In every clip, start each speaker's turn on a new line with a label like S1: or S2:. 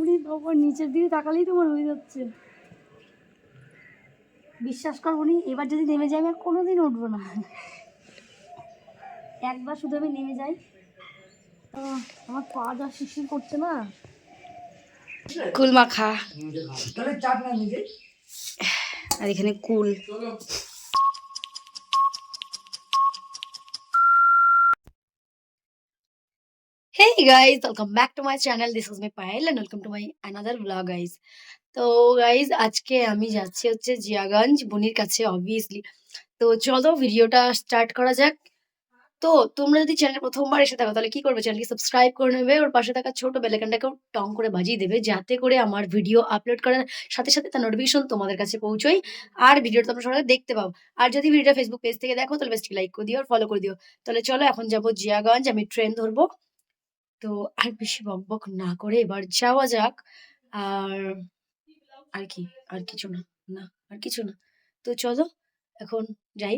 S1: উড়ি বাবা নিচের দিকে তাকালেই তোমার হয়ে যাচ্ছে। বিশ্বাস করব নি এবার যদি নেমে যাই আমি আর কোনোদিন উঠবো না। একবার শুধু আমি নেমে যাই। আমার পা যা শিশির করছে না। কুল মাখা।
S2: তাহলে চাপ না নিজে
S1: আর এখানে cool. Hey guys, welcome back to my channel. This is me Payal and welcome to my. তো গাইজ আজকে আমি যাচ্ছি হচ্ছে জিয়াগঞ্জ বনির কাছে অবভিয়াসলি তো চলো ভিডিওটা স্টার্ট করা যাক। তো তোমরা যদি চ্যানেল প্রথমবার এসে থাকো তাহলে কি করবে? চ্যানেলকে সাবস্ক্রাইব করে নেবে ওর পাশে থাকা ছোট বেলাইকানটাকেও টং করে বাজিয়ে দেবে যাতে করে আমার ভিডিও আপলোড করার সাথে সাথে তার নোটিফিকেশন তোমাদের কাছে পৌঁছয়। আর ভিডিওটা তোমরা সবাই দেখতে পাও। আর যদি ভিডিওটা ফেসবুক পেজ থেকে দেখো তাহলে বেশি লাইক করে দিও আর ফলো করে দিও। তাহলে চলো এখন যাব জিয়াগঞ্জ আমি ট্রেন ধরবো। তো আর বেশি বকবক না করে এবার যাওয়া যাক। আর আর কি, আর কিছু না না, আর কিছু না। তো চলো, এখন যাই।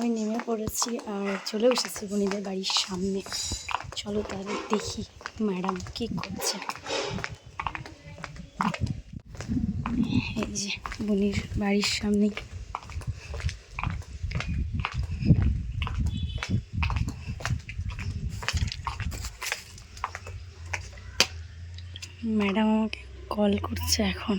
S1: আমি নেমে পড়েছি আর চলে এসেছি বনিদের বাড়ির সামনে। চলো তাহলে দেখি ম্যাডাম কি করছে। এই যে বনির বাড়ির সামনে। ম্যাডাম আমাকে কল করছে এখন।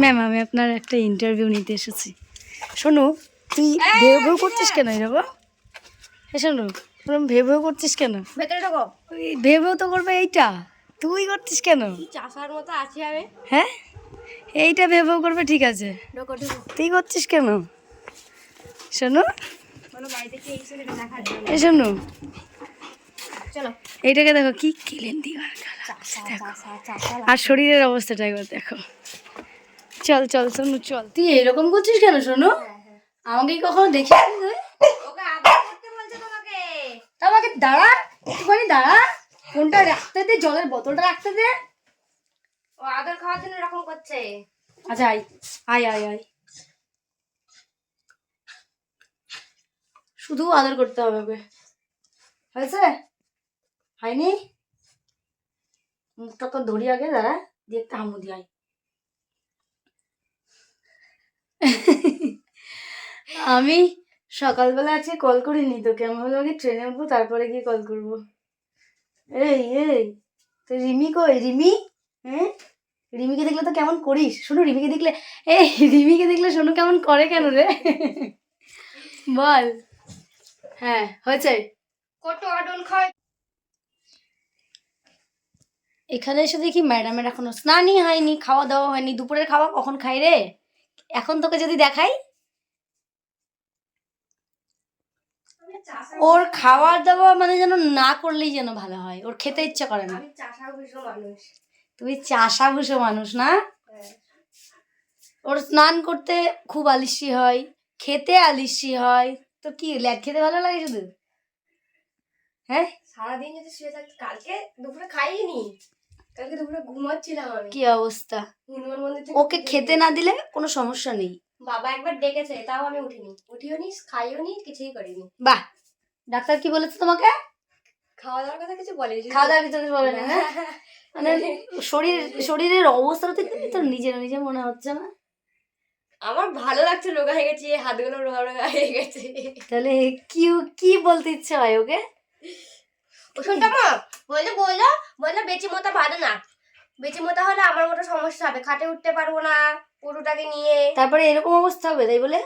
S1: ম্যাম আমি আপনার একটা ইন্টারভিউ নিতে এসেছি শোনো তুই ভেউ ভেউ করছিস কেন এরকম হ্যাঁ শোনো ওরকম ভেউ ভেউ করছিস কেন
S3: ভেতরে ঢোকো
S1: ওই ভেউ ভেউ তো করবে এইটা তুই করছিস কেন
S3: চাষার মতো আছি আমি
S1: হ্যাঁ এইটা ভেউ ভেউ করবে ঠিক আছে
S3: ঢোকো ঢোকো
S1: তুই করছিস কেন শোনো এ শোনো
S3: চলো
S1: এইটাকে দেখো কি
S3: চাষা চাষা
S1: আর শরীরের অবস্থাটা একবার দেখো চল চল শোনো চল। তুই এরকম করছিস কেন শোনো আমাকে কখনো দেখি
S3: ওকে আবার করতে বলছে তোমাকে।
S1: আমাকে দাঁড়া একটুখানি দাঁড়া। ফোনটা রাখতে দে জলের বোতলটা রাখতে দে।
S3: ও আদর খাওয়ার জন্য এরকম করছে।
S1: আচ্ছা আয় আয় আয় আয়। শুধু আদর করতে হবে ওকে। হয়েছে? হয়নি? মুখটা তো ধরি আগে দাঁড়া দিয়ে একটা হামু দিয়ে আয় আমি সকালবেলা আজকে কল করিনি তোকে আমি হলো আগে ট্রেনে উঠবো তারপরে গিয়ে কল করব? এই এই তো রিমি কই? রিমি? হ্যাঁ? রিমিকে দেখলে তো কেমন করিস? শোনো রিমিকে দেখলে এই রিমিকে দেখলে শোনো কেমন করে কেন রে? বল। হ্যাঁ হয়েছে।
S3: কত আদর খায়।
S1: এখানে এসে দেখি ম্যাডামের এখনও স্নানই হয়নি খাওয়া দাওয়া হয়নি। দুপুরের খাওয়া কখন খাই রে? এখন তোকে যদি দেখাই? ওর খাওয়া দাওয়া মানে যেন না করলেই যেন ভালো হয়। ওর খেতে ইচ্ছা করে না। তুমি চাষা ভুষো মানুষ। না? ওর স্নান করতে খুব আলিসি হয় খেতে আলিসি হয়। তো কি ল্যাট খেতে ভালো লাগে শুধু? হ্যাঁ?
S3: সারাদিন যদি শুয়ে থাকতে কালকে দুপুরে খাইনি। কালকে দুপুরে ঘুমাচ্ছিলাম আমি।
S1: কি অবস্থা?
S3: হনুমান মন্দির থেকে
S1: ওকে খেতে না দিলে কোনো সমস্যা নেই।
S3: বাবা একবার ডেকেছে তাও আমি উঠিনি। উঠিও নি খাইও নি কিছুই করিনি।
S1: বাহ! ডাক্তার কি বলেছে তোমাকে?
S3: খাওয়া দাওয়ার কথা কিছু বলেনি।
S1: খাওয়া দাওয়া কিছু বলে না হ্যাঁ? মানে শরীর শরীরের অবস্থাটা তো তো নিজের নিজে মনে হচ্ছে না।
S3: আমার ভালো লাগছে রোগা হয়ে গেছে হাতগুলো রোগা রোগা হয়ে গেছে।
S1: তাহলে কি কি বলতে ইচ্ছে হয় ওকে?
S3: ওষুধটা মা বলল বলল বলল বেচি মোতা ভালো না। বেচি মোতা হলে আমার মতো সমস্যা হবে খাটে উঠতে পারব না পুরোটাকে নিয়ে।
S1: তারপরে এরকম অবস্থা হবে তাই বলে?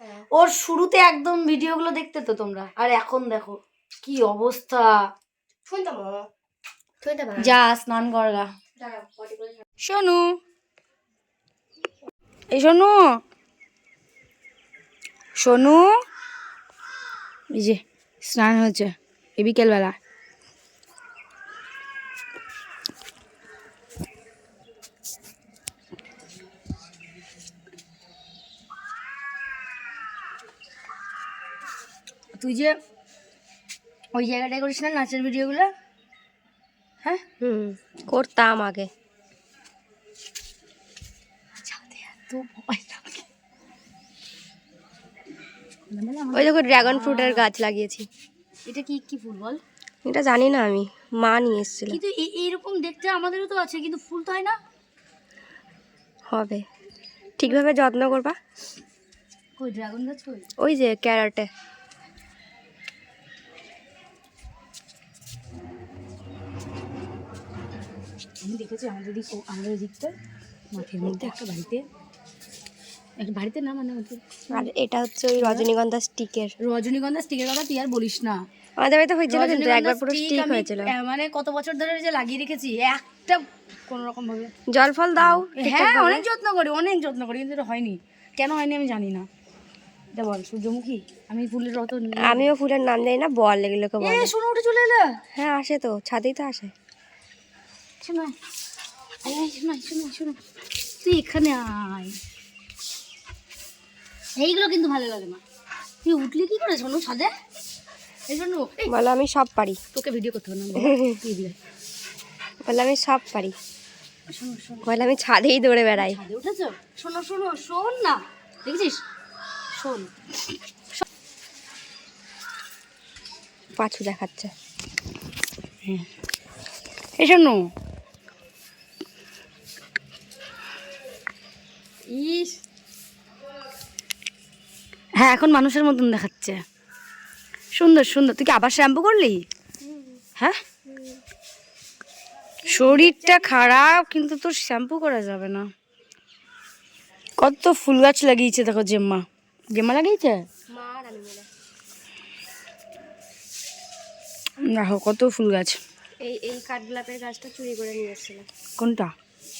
S3: হ্যাঁ।
S1: ওর শুরুতে একদম ভিডিওগুলো দেখতে তো তোমরা আর এখন দেখো কি অবস্থা।
S3: শুনতাম
S1: যা স্নান করগা শোনু। এই শোনু। শোনু। এই যে স্নান হয়েছে এই বিকেলবেলা। তুই যে ওই জায়গাটায় করিস না নাচের ভিডিওগুলো? হ্যাঁ?
S3: হুম করতাম আগে। ওই দেখো ড্রাগন ফ্রুটের গাছ লাগিয়েছি।
S1: এটা কি কি ফুল বল?
S3: এটা জানি না আমি মা নিয়ে এসেছিল।
S1: কিন্তু এই- এইরকম দেখতে আমাদেরও তো আছে কিন্তু ফুল তো হয় না।
S3: হবে। ঠিকভাবে যত্ন করবা।
S1: কই ড্রাগন গাছ
S3: ওই যে ক্যারেটে।
S1: আমি দেখেছি আমাদের দিক আমাদের দিকটা? মাঠের মধ্যে একটা বাড়িতে। একটা বাড়িতে না মানে
S3: আর এটা হচ্ছে ওই রজনীগন্ধা স্টিকের।
S1: রজনীগন্ধা স্টিকের কথা তুই আর বলিস না।
S3: আমাদের বাড়িতে হয়েছিল কিন্তু একবার পুরো স্টিক হয়েছিল।
S1: মানে কত বছর ধরে যে লাগিয়ে রেখেছি একটা কোন রকম ভাবে।
S3: জল ফল দাও
S1: হ্যাঁ অনেক যত্ন করি অনেক যত্ন করি কিন্তু এটা হয়নি। কেন হয়নি আমি জানি না। এটা বল সূর্যমুখী? আমি ফুলের রত
S3: আমিও ফুলের নাম জানি না বল এগুলোকে বলে।
S1: শোনো উঠে চলে এলো।
S3: হ্যাঁ আসে তো ছাদেই তো আসে।
S1: শোনো। এই শোনো শোনো শোনো। তুই এখানে আয়। এইগুলো কিন্তু ভালো লাগে না। তুই উঠলি কি করে শোনো ছাদে? এই এই,
S3: বলো আমি সব পারি।
S1: তোকে ভিডিও করতে হবে না
S3: বলে। আমি সব পারি। বলে আমি ছাদেই দৌড়ে বেড়াই।
S1: ছাদে উঠেছো? শোনো শোনো শোন না। দেখেছিস? শোন।
S3: পাছু দেখাচ্ছে।
S1: এই শোনো ইস। হ্যাঁ এখন মানুষের মতন দেখাচ্ছে। সুন্দর সুন্দর। তুই কি আবার শ্যাম্পু করলি? হ্যাঁ? শরীরটা খারাপ কিন্তু তোর শ্যাম্পু করা যাবে না। কত ফুল গাছ লাগিয়েছে দেখো জেম্মা। জেম্মা লাগিয়েছে? দেখো কত ফুল গাছ।
S3: এই এই কাঠগোলাপের গাছটা চুরি করে নিয়ে এসেছিলাম
S1: কোনটা?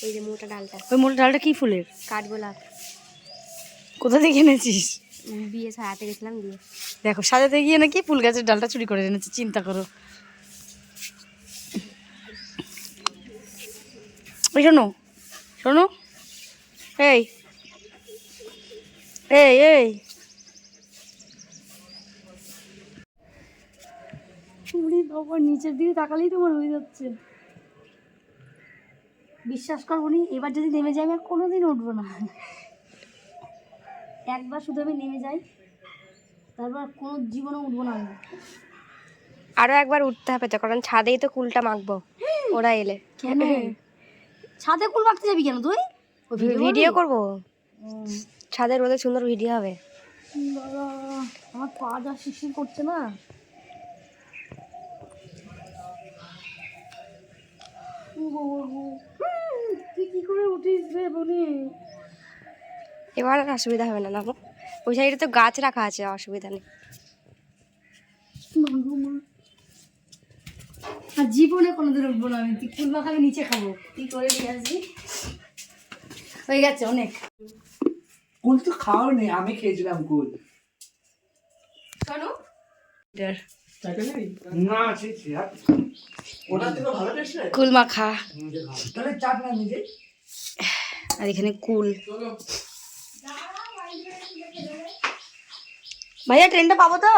S3: এই যে মোটা ডালটা।
S1: ওই মোটা ডালটা কি ফুলের?
S3: কাঠগোলাপ।
S1: কোথা থেকে এনেছিস?
S3: বিয়ে সাজাতে গেছিলাম দিয়ে
S1: দেখো সাজাতে গিয়ে নাকি ফুল গাছের ডালটা চুরি করে এনেছে চিন্তা করো। এই শোনো শোনো। এই এই এই। বাবা নিচের দিকে তাকালেই তোমার হয়ে যাচ্ছে। বিশ্বাস করব নি এবার যদি নেমে যাই আমি আর কোনো দিন উঠবো না। একবার শুধু আমি নেমে যাই তারপর কোনো জীবনে উঠবো না আমি।
S3: আরও একবার উঠতে হবে তো কারণ ছাদেই তো কুলটা মাখবো ওরা এলে।
S1: কেন? ছাদে কুল মাখতে যাবি কেন তুই?
S3: ভিডিও
S1: করবি?
S3: ছাদের রোদে সুন্দর ভিডিও হবে।
S1: আমার পা যা শিরশির করছে না ও বাবা গো। হুম, তুই কি করে উঠিস রে বনি?
S3: এবার আর অসুবিধা হবে না না ওই সাইডে তো গাছ রাখা আছে অসুবিধা নেই।
S1: আর জীবনে কোনোদিন উঠবো না আমি। তুই কুল মাখা নিচে খাব। তুই করে নিয়ে আসবি? হয়ে গেছে অনেক।
S2: কুল তো খাওয়া নেই আমি খেয়েছিলাম কুল।
S3: শোনো।
S1: কুল মাখা।
S2: তাহলে চাপ না নিজে?
S1: আর এখানে কুল। ভাইয়া ট্রেনটা পাবো তো?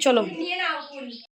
S1: চলো।
S3: নিয়ে নাও কুল।